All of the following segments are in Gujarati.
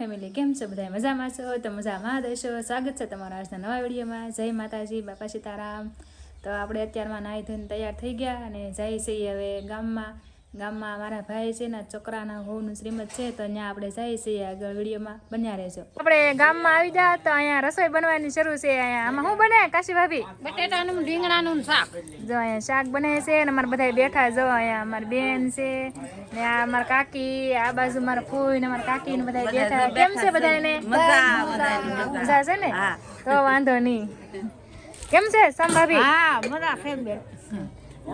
ફેમિલી કેમ છો? બધા મજામાં છો? તો મજામાં દેશો સ્વાગત છે તમારા આજના નવા વિડીયોમાં. જય માતાજી, બાપા સીતારામ. તો આપણે અત્યારમાં નાહી ધોઈને તૈયાર થઈ ગયા અને જઈ છીએ હવે ગામમાં. ગામમાં મારા ભાઈ છે ને છોકરાના હોવનું શ્રીમદ છે તો ત્યાં આપણે જઈએ છીએ આગળ વિડીયોમાં. બન્યા રહેજો. આપણે ગામમાં આવી જા તો અહીંયા રસોઈ બનવાની શરૂ છે. અહીંયા આમાં શું બને કાશી ભાભી? બટેટાનું રીંગણાનું શાક. જો અહીંયા શાક બને છે અને અમારે બધા બેઠા જો અહીંયા અમારી બેન છે ને આ અમારા કાકી આ બાજુ મારા ફૂઈ ને અમારા કાકી ને બધા બેઠા. કેમ છે બધાને મજા છે ને? તો વાંધો નહીં. કેમ છે સંભાભી હા મજા છે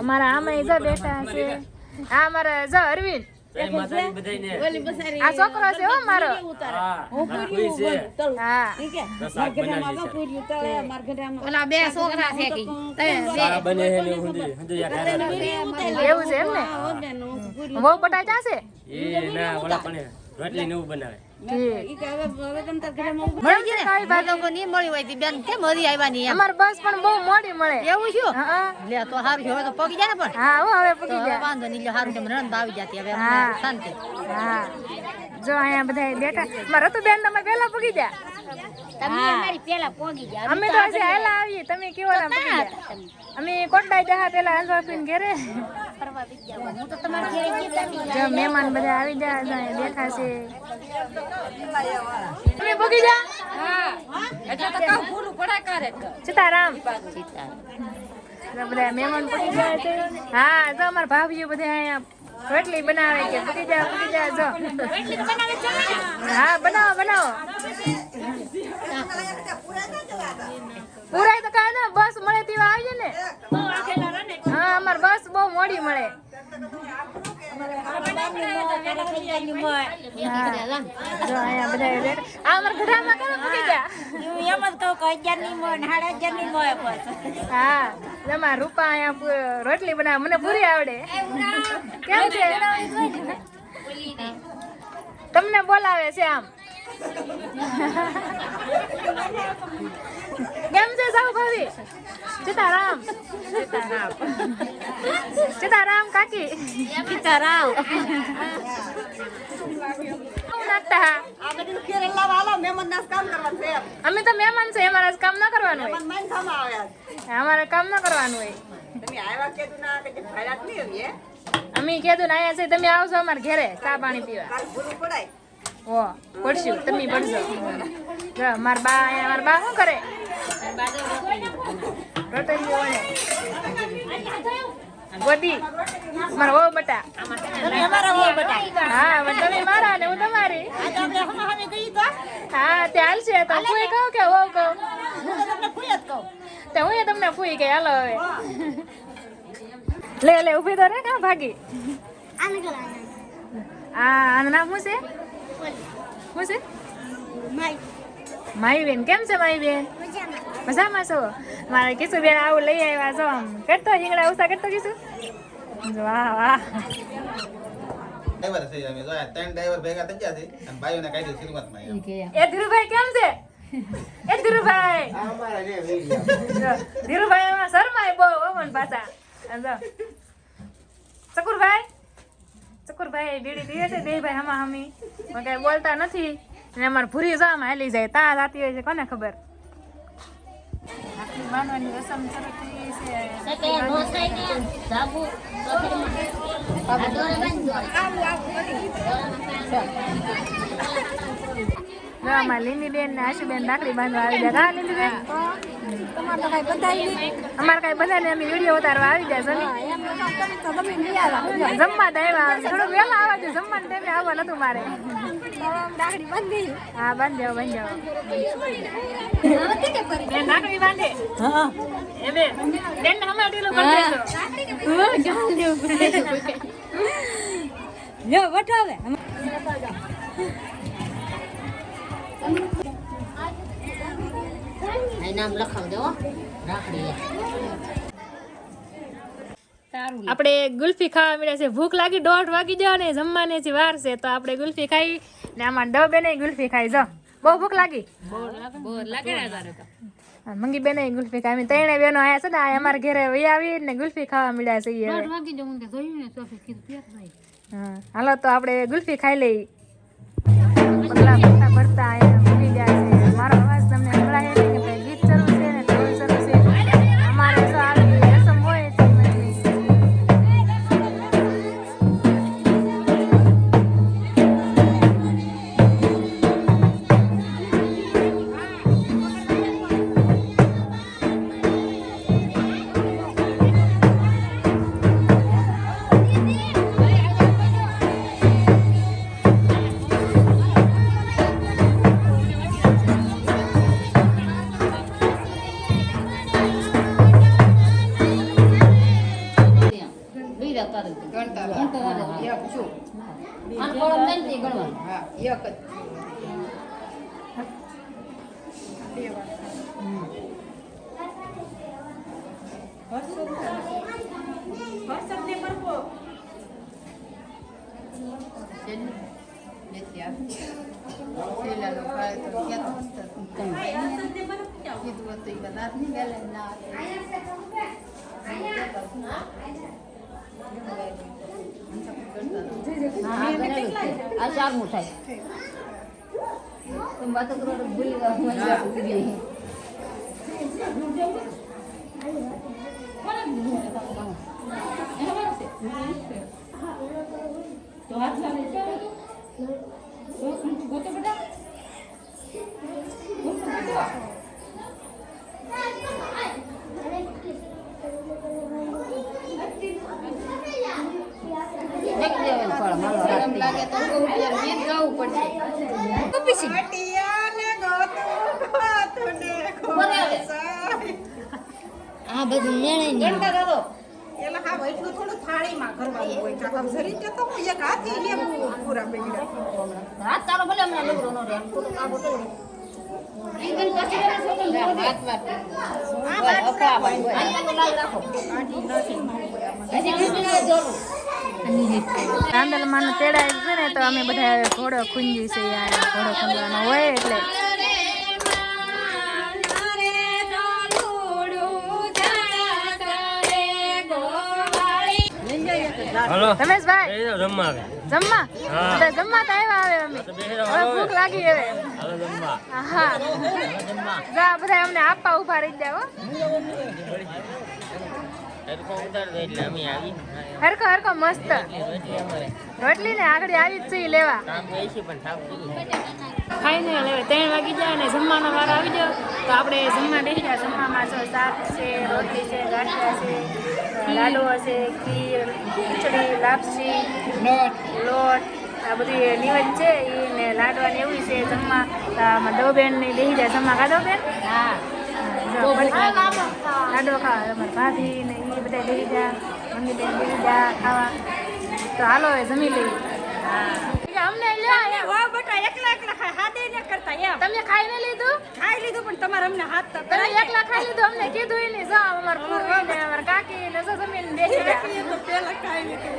અમારા આમાં જો બેઠા છે. આ મારે જો અરવિંદ. આ છોકરો છે હો મારો. ઓલા બે છોકરા છે એવું છે. એમ ને બહુ બટા છે રોટલી નું બનાવે ઠીક મળી ગઈ ને? ભાગો ની મળી હોય તી બેન કેમ હરી આવ્યા ની એમ અમાર બસ પણ બહુ મોડી મળે એવું છું જો અહીંયા બધા બેઠા. મારા તો બેન તમે પેલા પૂગી ગયા? તમે અમારી પેલા પોગી ગયા. અમે તો હજી હાલા આવીએ. તમે કેવા ગયા? અમે કોટડાઈ જહા પેલા અંજવા પીને ઘરે. જો મહેમાન બધા આવી ગયા છે છે. તમે પૂગી જા. એટલે તો કહું પૂરું પડા કરે સીતારામ. જો બધા મહેમાન ગયા છે. હા તો અમારા ભાભીઓ બધા અહીંયા રોટલી બનાવે કે પૂગી જા પૂગી જા જો. હા બનાવો બનાવો. પૂરાય તો કાંઈ ને બસ મળે તેવા આવીએ ને. હા અમાર બસ બહુ મોડી મળે. હા. એમાં રૂપા અહીંયા રોટલી બનાવે. મને પૂરી આવડે. કેમ છે? તમને બોલાવે છે આમ. કેમ છે સાહુ ભાભી સીતારામ. સીતારામ કાકી. સીતારામ. શું નાખતા અમે તો મહેમાન છે અમારે આજ કામ ના કરવાનું હોય. અમારે કામ ના કરવાનું હોય. અમે કીધું ને આયા છે તમે આવજો અમારે ઘરે ચા પાણી પીવા. ઓ પડશું તમે પડશો જો મારા બા અહીંયા માર બા શું કરે? રોટલી. વણે ગોદી. મારા વહુ બટા. હા પણ તમે મારા ને હું તમારી. હા તે હાલશે તો કોઈ કહું કે વહુ કહું? તો હું તમને ફૂઈ કે હાલો હવે. લે લે ઊભી તો રે કા ભાગી. આ આનું નામ શું છે? શું છે? માઈ બેન. કેમ છે માઈ બેન? મજામાં છો? મારે કીશું બેન આવું લઈ આવ્યા છો. આમ કરતો રીંગણા ઉસા કરતો કીશું વાહ વાહ. ડ્રાઈવર છે અમે જો ત્રણ ડ્રાઈવર ભેગા થઈ ગયા છે. અને ભાઈઓને કાઢ્યું શ્રીમતમાં એ ધીરુભાઈ કેમ છે? એ ધીરુભાઈ. જો, ધીરુભાઈ એમાં શરમાય બહુ ઓમન પાછા. ચકુરભાઈ? ચકુરભાઈ બીડી પીવે છે બે ભાઈ હમા હમી કઈ બોલતા નથી. અને અમારે ભૂરી જામ હાલી જાય તા જાતી હોય છે કોને ખબર? બાંધવાની રસમ શરૂ થઈ છે. લીંબીબેન ને આશુબેન રાખડી બાંધવા આવી ગયા. હા લીંબીબેન અમારે કઈ બધા ને અમે વીડિયો ઉતારવા આવી જાય સોની જમવા તો આવ્યા થોડુંક વહેલા આવવા જો જમવા ટાઈમે આવવા નતું મારે. હા બંધ. જાઓ બંધ જાઓ બેન બાંધે એ બેન બેન હમણાં ઢીલું કરી દેજો. જો વટાવે આપણે ગુલ્ફી ખાવા મળ્યા છે. ભૂખ લાગી, દોઢ વાગી જાવ ને જમવાની છે, વાર છે. તો આપણે ગુલ્ફી ખાઈ ને આમાં ડબ બેને ગુલ્ફી ખાઈ જો બહુ ભૂખ લાગી? મંગી બેને ગુલ્ફી ખાઈ. ત્રણે બેનો આયા છે ને, આ અમારા ઘરે વહી આવી ને ગુલ્ફી ખાવા મળ્યા છે ને કીધું હા, હાલો તો આપણે ગુલ્ફી ખાઈ લઈ. ભરતા ભરતા બીજા તારીખ ગણતા એક છું આને કોળમ દઈને તે ગણવાનું હા એક જ નથી આપતી. શેલાનો ફાળે તો ક્યાં તો કીધું હતું ઈ વાત નહીં ગાલે ના આ ગઈ મેકી દેવાનું ફળ માલો એમ રાખતી લાગે તો બહુ ત્યારે ગીત ગાવું પડશે બનાવે. આ બધું મેળે નહીં ગણતા જાતો એલા હા એટલું થોડું થાળીમાં કરવાનું હોય કાકા રીતે તો હું એક હાથે લેવું પૂરા બગડ્યા હાથ તારો ભલે હમણાં લગડો નો રે ન જરૂર રાંદલમાંનું તેડાય છે ને તો અમે બધા ઘોડો ખૂંજી છે યાર. ઘોડો ખૂંદવાનો હોય એટલે. હલો. રમેશભાઈ. એ જમવા આવે. જમવા? હા. જમવા તો આવ્યા આવે અમે. હવે ભૂખ લાગી હવે. હાલો જમવા. હા. જા બધા અમને આપવા ઊભા રહી જાવ હરખો ઉતાર દે એટલે અમે આવી હરકો હરકો મસ્ત. રોટલી ને આગળ આવી જ છે લેવા. ખાઈને લેવા ત્રણ વાગી જાય ને જમવાનો વારો આવી ગયો. તો આપણે જમવા બેસી ગયા. જમવામાં છે શાક છે રોટલી છે ગાંઠિયા છે લાડુ છે ખીર ખીચડી લાપસી લોટ આ બધી નિવેદ છે એ ને લાડવા ને એવું છે જમવા. તો આમાં દો બેન ને બેસી જાય જમવા ખાધો બેન? હા. જો લાડો ખાવા અમારા ભાભી ને એ બધા બેસી ગયા મમ્મી બેન બેસી ગયા ખાવા. તો હાલો હવે જમી લઈએ. અમને તમે ખાઈને લીધું? ખાઈ લીધું પણ તમારે અમને હાથ તો તમે એકલા ખાઈ લીધું? અમને કીધું ય નહીં જાઓ અમાર પૂર્વી ને અમાર કાકી ને જમીન બેસી ગયા પેલા ખાઈ લીધું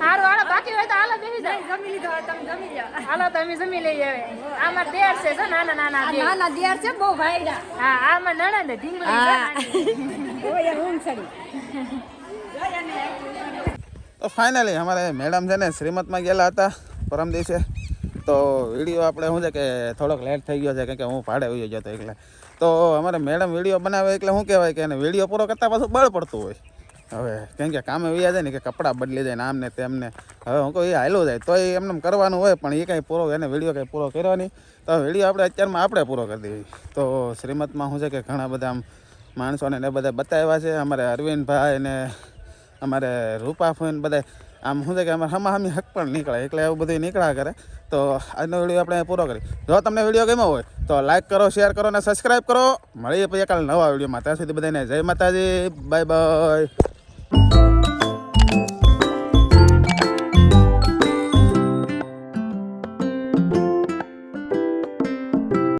હારું હાલો બાકી હોય તો હાલો બેસી જાઓ જમી લીધો તમે જમી જાઓ હાલો તમે જમી લઈ આવે આમાં દેર છે જો નાના નાના નાના દેર છે બહુ ભાઈડા હા આમાં નણંદ ઢીંગલી છે ઓય રૂમ ચડી તો ફાઇનલી અમારે મેડમ છે ને શ્રીમતમાં ગયેલા હતા પરમ દિવસે. તો વીડિયો આપણે શું છે કે થોડોક લેટ થઈ ગયો છે કેમ કે હું ભાડે હોઈ ગયો હતો એટલે તો અમારે મેડમ વીડિયો બનાવે એટલે શું કહેવાય કે એને વીડિયો પૂરો કરતાં પાછું બળ પડતું હોય. હવે કેમ કે કામે વૈયા જાય ને કે કપડાં બદલી જાય ને આમ ને તેમ હવે હું કહું, એ હાલો જાય તો એ એમને કરવાનું હોય, પણ એ કાંઈ પૂરો, એને વીડિયો કાંઈ પૂરો કર્યો નહીં. તો વીડિયો આપણે અત્યારમાં આપણે પૂરો કરી દઈએ. તો શ્રીમતમાં શું છે કે ઘણા બધા માણસોને એ બધા બતાવ્યા છે. અમારે અરવિંદભાઈ ને અમારે રૂપા ફોન બધા આમ શું છે કે અમારે હમાહમી હક પણ નીકળે, એટલે એવું બધું નીકળ્યા કરે. તો આજનો વીડિયો આપણે પૂરો કરી જો તમને વીડિયો ગમ્યો હોય, તો લાઈક કરો, શેર કરો અને સબસ્ક્રાઈબ કરો. મળીએ પછી કાલે નવા વિડીયોમાં. ત્યાં સુધી બધાને જય માતાજી, બાય બાય. Thank you.